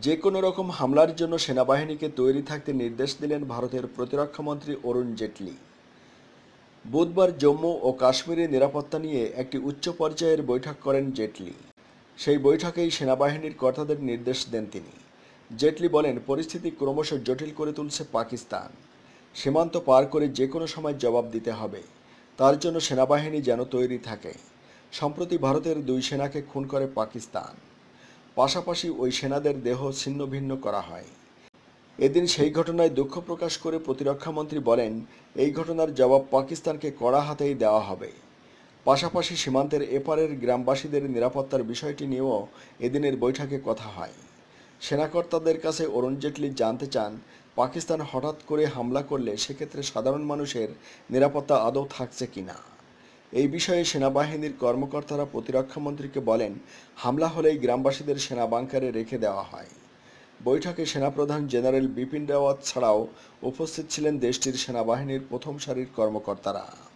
যে কোনো রকম হামলার জন্য সেনাবাহিনীকে তৈরি থাকতে নির্দেশ দিলেন ভারতের প্রতিরক্ষামন্ত্রী অরুণ জেটলি। বুধবার জম্মু ও কাশ্মীরের নিরাপত্তা নিয়ে একটি উচ্চ পর্যায়ের বৈঠক করেন জেটলি। সেই বৈঠকেই সেনাবাহিনীর কর্তাদের নির্দেশ দেন তিনি। জেটলি বলেন, পরিস্থিতি ক্রমশ জটিল করে তুলছে পাকিস্তান। সীমান্ত পার করে যে কোনো সময় জবাব দিতে হবে। তার জন্য সেনাবাহিনী যেন তৈরি থাকে। সম্প্রতি ভারতের দুই সেনাকে খুন করে পাকিস্তান। পাশাপাশি ওই সেনাদের দেহ ছিন্ন ভিন্ন করা হয়। এদিন সেই ঘটনায় দুঃখ প্রকাশ করে প্রতিরক্ষামন্ত্রী বলেন, এই ঘটনার জবাব পাকিস্তানকে কড়া হাতেই দেওয়া হবে। পাশাপাশি সীমান্তের এপারের গ্রামবাসীদের নিরাপত্তার বিষয়টি নিয়েও এদিনের বৈঠকে কথা হয়। সেনাকর্তাদের কাছে অরুণ জেটলি জানতে চান, পাকিস্তান হঠাৎ করে হামলা করলে সেক্ষেত্রে সাধারণ মানুষের নিরাপত্তা আদৌ থাকছে কিনা। এই বিষয়ে সেনাবাহিনীর কর্মকর্তারা প্রতিরক্ষামন্ত্রীকে বলেন, হামলা হলেই গ্রামবাসীদের সেনা বাংকারে রেখে দেওয়া হয়। বৈঠকে সেনাপ্রধান জেনারেল বিপিন রাওয়াত ছাড়াও উপস্থিত ছিলেন দেশটির সেনাবাহিনীর প্রথম সারির কর্মকর্তারা।